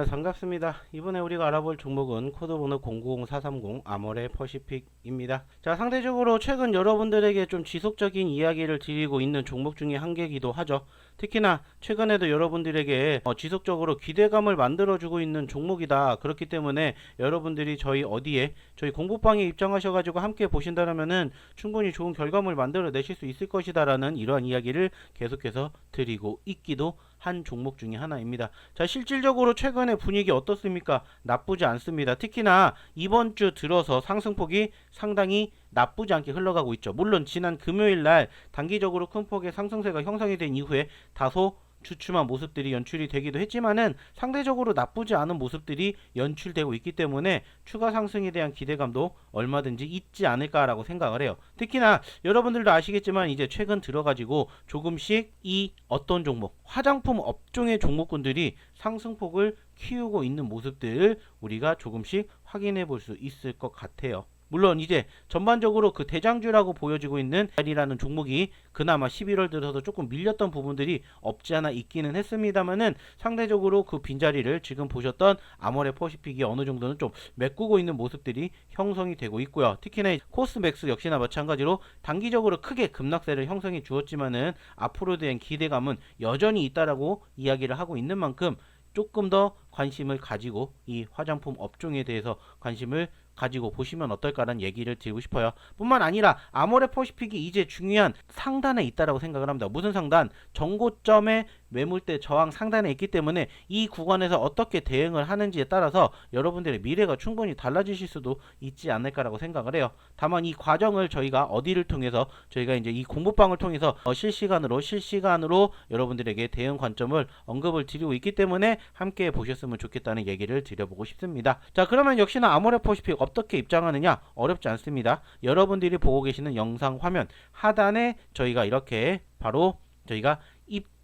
만나서 반갑습니다. 이번에 우리가 알아볼 종목은 코드번호 000430 아모레 퍼시픽입니다. 자, 상대적으로 최근 여러분들에게 좀 지속적인 이야기를 드리고 있는 종목 중에 한 개이기도 하죠. 특히나 최근에도 여러분들에게 어, 지속적으로 기대감을 만들어주고 있는 종목이다. 그렇기 때문에 여러분들이 저희 어디에 저희 공부방에 입장하셔가지고 함께 보신다면은 충분히 좋은 결과물 만들어 내실 수 있을 것이다라는 이러한 이야기를 계속해서 드리고 있기도 한 종목 중에 하나입니다. 자, 실질적으로 최근의 분위기 어떻습니까? 나쁘지 않습니다. 특히나 이번 주 들어서 상승폭이 상당히 나쁘지 않게 흘러가고 있죠. 물론 지난 금요일 날 단기적으로 큰 폭의 상승세가 형성이 된 이후에 다소 주춤한 모습들이 연출이 되기도 했지만은 상대적으로 나쁘지 않은 모습들이 연출되고 있기 때문에 추가 상승에 대한 기대감도 얼마든지 있지 않을까라고 생각을 해요. 특히나 여러분들도 아시겠지만 이제 최근 들어가지고 조금씩 이 어떤 종목 화장품 업종의 종목군들이 상승폭을 키우고 있는 모습들을 우리가 조금씩 확인해 볼 수 있을 것 같아요. 물론 이제 전반적으로 그 대장주라고 보여지고 있는 이라는 종목이 그나마 11월 들어서 조금 밀렸던 부분들이 없지 않아 있기는 했습니다만은 상대적으로 그 빈자리를 지금 보셨던 아모레 퍼시픽이 어느 정도는 좀 메꾸고 있는 모습들이 형성이 되고 있고요. 특히나 이 코스맥스 역시나 마찬가지로 단기적으로 크게 급락세를 형성해 주었지만은 앞으로 대한 기대감은 여전히 있다라고 이야기를 하고 있는 만큼 조금 더 관심을 가지고 이 화장품 업종에 대해서 관심을 가지고 보시면 어떨까라는 얘기를 드리고 싶어요. 뿐만 아니라 아모레 퍼시픽이 이제 중요한 상단에 있다라고 생각을 합니다. 무슨 상단? 정고점의 매물대 저항 상단에 있기 때문에 이 구간에서 어떻게 대응을 하는지에 따라서 여러분들의 미래가 충분히 달라지실 수도 있지 않을까라고 생각을 해요. 다만 이 과정을 저희가 어디를 통해서 저희가 이제 이 공부방을 통해서 어, 실시간으로 실시간으로 여러분들에게 대응 관점을 언급을 드리고 있기 때문에 함께 보셨으면 좋겠다는 얘기를 드려보고 싶습니다. 자 그러면 역시나 아모레 퍼시픽 어떻게 입장하느냐 어렵지 않습니다. 여러분들이 보고 계시는 영상 화면 하단에 저희가 이렇게 바로 저희가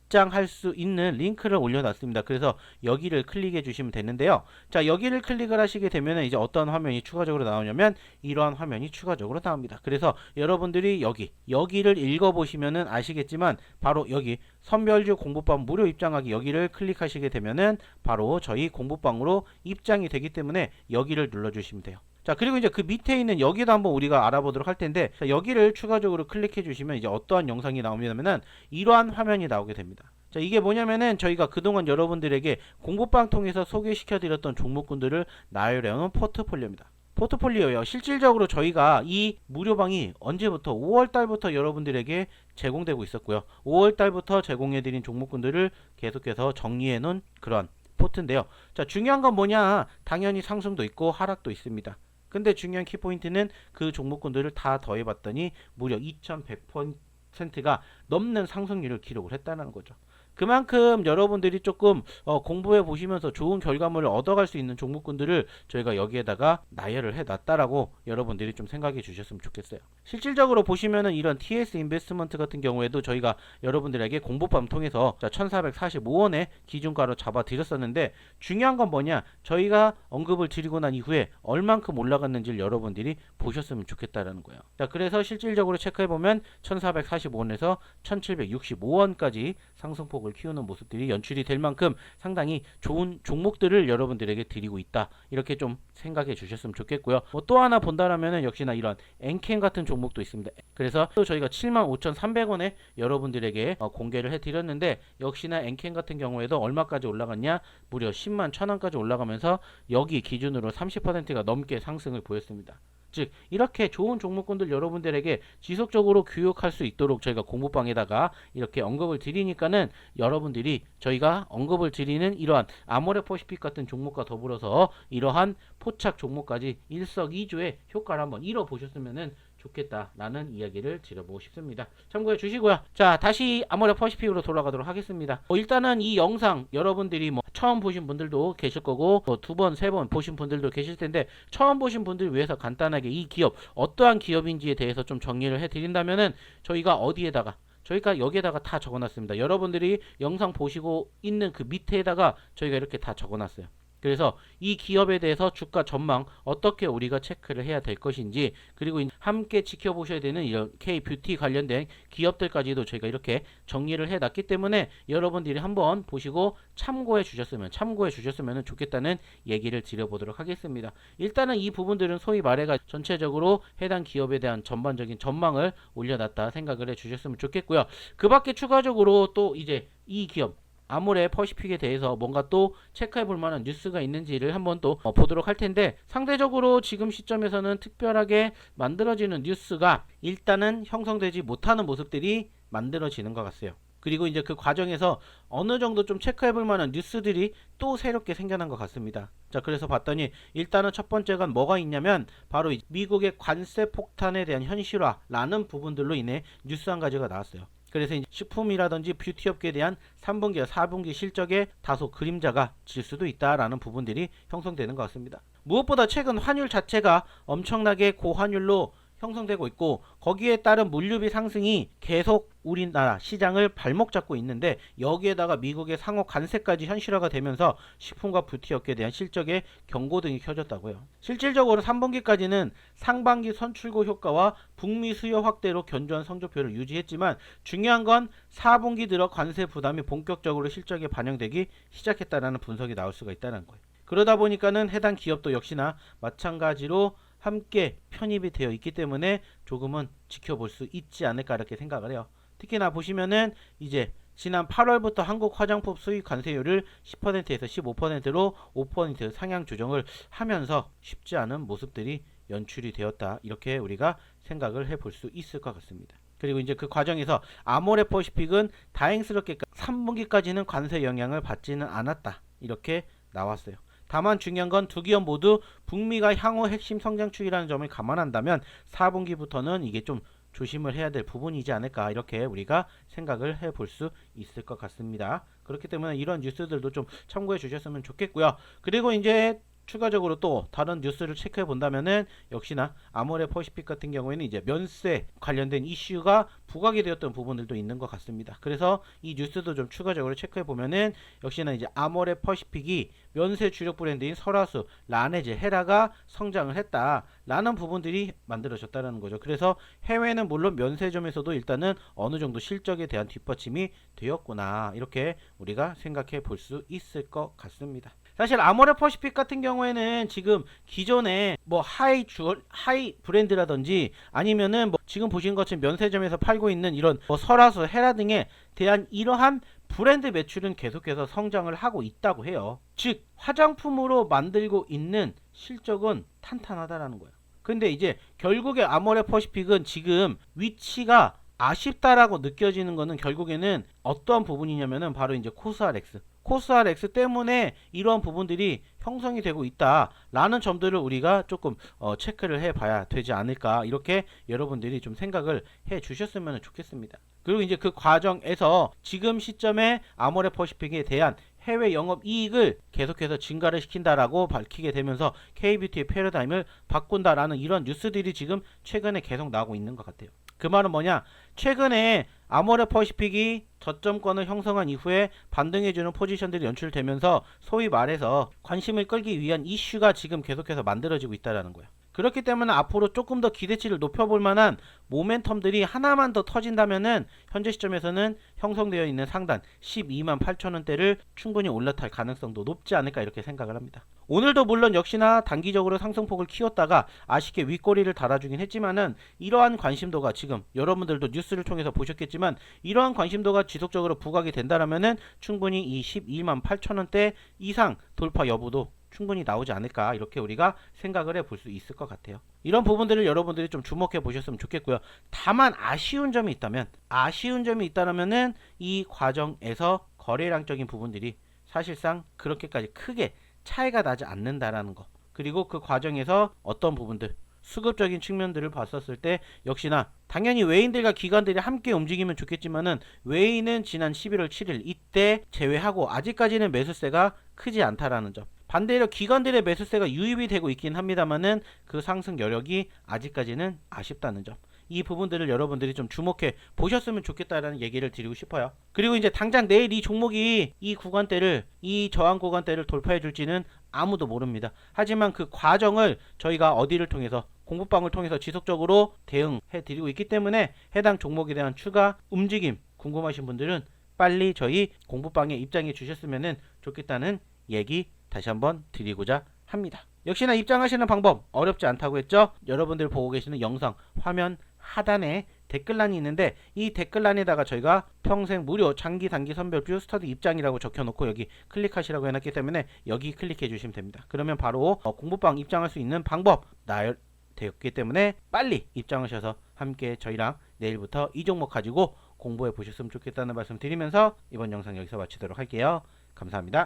입장할 수 있는 링크를 올려놨습니다. 그래서 여기를 클릭해 주시면 되는데요. 자, 여기를 클릭을 하시게 되면 이제 어떤 화면이 추가적으로 나오냐면 이러한 화면이 추가적으로 나옵니다. 그래서 여러분들이 여기 여기를 읽어보시면은 아시겠지만 바로 여기 선별주 공부방 무료 입장하기 여기를 클릭하시게 되면은 바로 저희 공부방으로 입장이 되기 때문에 여기를 눌러주시면 돼요. 자 그리고 이제 그 밑에 있는 여기도 한번 우리가 알아보도록 할 텐데 자, 여기를 추가적으로 클릭해 주시면 이제 어떠한 영상이 나오냐면은 이러한 화면이 나오게 됩니다. 자 이게 뭐냐면은 저희가 그동안 여러분들에게 공부방 통해서 소개시켜 드렸던 종목군들을 나열해 놓은 포트폴리오입니다. 포트폴리오요. 실질적으로 저희가 이 무료방이 언제부터 5월 달부터 여러분들에게 제공되고 있었고요. 5월 달부터 제공해 드린 종목군들을 계속해서 정리해 놓은 그런 포트인데요. 자, 중요한 건 뭐냐? 당연히 상승도 있고 하락도 있습니다. 근데 중요한 키포인트는 그 종목군들을 다 더해봤더니 무려 2100%가 넘는 상승률을 기록을 했다는 거죠. 그만큼 여러분들이 조금 어, 공부해 보시면서 좋은 결과물을 얻어갈 수 있는 종목군들을 저희가 여기에다가 나열을 해놨다라고 여러분들이 좀 생각해 주셨으면 좋겠어요. 실질적으로 보시면은 이런 TS 인베스트먼트 같은 경우에도 저희가 여러분들에게 공부밤 통해서 1,445원의 기준가로 잡아 드렸었는데 중요한 건 뭐냐? 저희가 언급을 드리고 난 이후에 얼만큼 올라갔는지를 여러분들이 보셨으면 좋겠다라는 거예요. 자, 그래서 실질적으로 체크해 보면 1,445원에서 1,765원까지 상승폭을 키우는 모습들이 연출이 될 만큼 상당히 좋은 종목들을 여러분들에게 드리고 있다. 이렇게 좀 생각해 주셨으면 좋겠고요. 뭐 또 하나 본다라면은 역시나 이런 엔캔 같은 종목도 있습니다. 그래서 또 저희가 75,300원에 여러분들에게 어, 공개를 해 드렸는데 역시나 엔캔 같은 경우에도 얼마까지 올라갔냐? 무려 10만 1000원까지 올라가면서 여기 기준으로 30%가 넘게 상승을 보였습니다. 즉 이렇게 좋은 종목군들 여러분들에게 지속적으로 교육할 수 있도록 저희가 공부방에다가 이렇게 언급을 드리니까는 여러분들이 저희가 언급을 드리는 이러한 아모레 퍼시픽 같은 종목과 더불어서 이러한 포착 종목까지 일석이조의 효과를 한번 잃어보셨으면은 좋겠다라는 이야기를 드려보고 싶습니다. 참고해 주시고요. 자, 다시 아모레 퍼시픽으로 돌아가도록 하겠습니다. 어, 일단은 이 영상 여러분들이 뭐 처음 보신 분들도 계실 거고 뭐두 번, 세 번 보신 분들도 계실 텐데 처음 보신 분들 위해서 간단하게 이 기업 어떠한 기업인지에 대해서 좀 정리를 해 드린다면은 저희가 어디에다가 저희가 여기에다가 다 적어놨습니다. 여러분들이 영상 보시고 있는 그 밑에다가 저희가 이렇게 다 적어놨어요. 그래서 이 기업에 대해서 주가 전망 어떻게 우리가 체크를 해야 될 것인지 그리고 이- 함께 지켜보셔야 되는 이런 K-뷰티 관련된 기업들까지도 저희가 이렇게 정리를 해 놨기 때문에 여러분들이 한번 보시고 참고해 주셨으면 참고해 주셨으면 좋겠다는 얘기를 드려보도록 하겠습니다. 일단은 이 부분들은 소위 말해가 전체적으로 해당 기업에 대한 전반적인 전망을 올려놨다 생각을 해 주셨으면 좋겠고요. 그 밖에 추가적으로 또 이제 이 기업 아모레 퍼시픽에 대해서 뭔가 또 체크해 볼 만한 뉴스가 있는지를 한번 또 어, 보도록 할 텐데 상대적으로 지금 시점에서는 특별하게 만들어지는 뉴스가 일단은 형성되지 못하는 모습들이 만들어지는 것 같아요. 그리고 이제 그 과정에서 어느 정도 좀 체크해 볼 만한 뉴스들이 또 새롭게 생겨난 것 같습니다. 자, 그래서 봤더니 일단은 첫 번째가 뭐가 있냐면 바로 이 미국의 관세 폭탄에 대한 현실화라는 부분들로 인해 뉴스 한 가지가 나왔어요. 그래서 식품이라든지 뷰티 업계에 대한 3분기와 4분기 실적에 다소 그림자가 질 수도 있다라는 부분들이 형성되는 것 같습니다. 무엇보다 최근 환율 자체가 엄청나게 고환율로 형성되고 있고 거기에 따른 물류비 상승이 계속 우리나라 시장을 발목 잡고 있는데 여기에다가 미국의 상호 관세까지 현실화가 되면서 식품과 뷰티 업계에 대한 실적에 경고등이 켜졌다고요. 실질적으로 3분기까지는 상반기 선출고 효과와 북미 수요 확대로 견조한 성적표를 유지했지만 중요한 건 4분기 들어 관세 부담이 본격적으로 실적에 반영되기 시작했다라는 분석이 나올 수가 있다는 거예요. 그러다 보니까는 해당 기업도 역시나 마찬가지로 함께 편입이 되어 있기 때문에 조금은 지켜볼 수 있지 않을까 이렇게 생각을 해요. 특히나 보시면은 이제 지난 8월부터 한국 화장품 수입 관세율을 10%에서 15%로 5% 상향 조정을 하면서 쉽지 않은 모습들이 연출이 되었다. 이렇게 우리가 생각을 해볼 수 있을 것 같습니다. 그리고 이제 그 과정에서 아모레 퍼시픽은 다행스럽게 3분기까지는 관세 영향을 받지는 않았다. 이렇게 나왔어요. 다만 중요한 건 두 기업 모두 북미가 향후 핵심 성장 축이라는 점을 감안한다면 4분기부터는 이게 좀 조심을 해야 될 부분이지 않을까 이렇게 우리가 생각을 해 볼 수 있을 것 같습니다. 그렇기 때문에 이런 뉴스들도 좀 참고해 주셨으면 좋겠고요. 그리고 이제 추가적으로 또 다른 뉴스를 체크해 본다면은 역시나 아모레 퍼시픽 같은 경우에는 이제 면세 관련된 이슈가 부각이 되었던 부분들도 있는 것 같습니다. 그래서 이 뉴스도 좀 추가적으로 체크해 보면은 역시나 이제 아모레 퍼시픽이 면세 주력 브랜드인 설화수, 라네즈, 헤라가 성장을 했다라는 부분들이 만들어졌다는 거죠. 그래서 해외는 물론 면세점에서도 일단은 어느 정도 실적에 대한 뒷받침이 되었구나 이렇게 우리가 생각해 볼 수 있을 것 같습니다. 사실 아모레 퍼시픽 같은 경우에는 지금 기존에 뭐 하이 주 하이 브랜드라든지 아니면은 뭐 지금 보신 것처럼 면세점에서 팔고 있는 이런 뭐 설화수, 헤라 등에 대한 이러한 브랜드 매출은 계속해서 성장을 하고 있다고 해요. 즉 화장품으로 만들고 있는 실적은 탄탄하다라는 거예요. 근데 이제 결국에 아모레 퍼시픽은 지금 위치가 아쉽다라고 느껴지는 거는 결국에는 어떠한 부분이냐면은 바로 이제 코스알엑스. 코스알엑스 때문에 이러한 부분들이 형성이 되고 있다라는 점들을 우리가 조금 어, 체크를 해봐야 되지 않을까 이렇게 여러분들이 좀 생각을 해 주셨으면 좋겠습니다. 그리고 이제 그 과정에서 지금 시점에 아모레 퍼시픽에 대한 해외 영업 이익을 계속해서 증가를 시킨다라고 밝히게 되면서 K뷰티의 패러다임을 바꾼다라는 이런 뉴스들이 지금 최근에 계속 나오고 있는 것 같아요. 그 말은 뭐냐? 최근에 아모레 퍼시픽이 저점권을 형성한 이후에 반등해주는 포지션들이 연출되면서 소위 말해서 관심을 끌기 위한 이슈가 지금 계속해서 만들어지고 있다는 거예요. 그렇기 때문에 앞으로 조금 더 기대치를 높여볼 만한 모멘텀들이 하나만 더 터진다면은 현재 시점에서는 형성되어 있는 상단 12만 8천 원대를 충분히 올라탈 가능성도 높지 않을까 이렇게 생각을 합니다. 오늘도 물론 역시나 단기적으로 상승폭을 키웠다가 아쉽게 윗꼬리를 달아주긴 했지만은 이러한 관심도가 지금 여러분들도 뉴스를 통해서 보셨겠지만 이러한 관심도가 지속적으로 부각이 된다라면은 충분히 이 12만 8천 원대 이상 돌파 여부도 충분히 나오지 않을까 이렇게 우리가 생각을 해 볼 수 있을 것 같아요. 이런 부분들을 여러분들이 좀 주목해 보셨으면 좋겠고요. 다만 아쉬운 점이 있다면 아쉬운 점이 있다면은 이 과정에서 거래량적인 부분들이 사실상 그렇게까지 크게 차이가 나지 않는다라는 거. 그리고 그 과정에서 어떤 부분들 수급적인 측면들을 봤었을 때 역시나 당연히 외인들과 기관들이 함께 움직이면 좋겠지만은 외인은 지난 11월 7일 이때 제외하고 아직까지는 매수세가 크지 않다라는 점. 반대로 기관들의 매수세가 유입이 되고 있긴 합니다만은 그 상승 여력이 아직까지는 아쉽다는 점. 이 부분들을 여러분들이 좀 주목해 보셨으면 좋겠다라는 얘기를 드리고 싶어요. 그리고 이제 당장 내일 이 종목이 이 구간대를 이 저항 구간대를 돌파해 줄지는 아무도 모릅니다. 하지만 그 과정을 저희가 어디를 통해서 공부방을 통해서 지속적으로 대응해 드리고 있기 때문에 해당 종목에 대한 추가 움직임 궁금하신 분들은 빨리 저희 공부방에 입장해 주셨으면 좋겠다는 얘기 다시 한번 드리고자 합니다. 역시나 입장하시는 방법 어렵지 않다고 했죠? 여러분들 보고 계시는 영상 화면 하단에 댓글란이 있는데 이 댓글란에다가 저희가 평생 무료 장기 단기 선별뷰 스터디 입장이라고 적혀놓고 여기 클릭하시라고 해놨기 때문에 여기 클릭해 주시면 됩니다. 그러면 바로 어, 공부방 입장할 수 있는 방법 나열되었기 때문에 빨리 입장하셔서 함께 저희랑 내일부터 이 종목 가지고 공부해 보셨으면 좋겠다는 말씀 드리면서 이번 영상 여기서 마치도록 할게요. 감사합니다.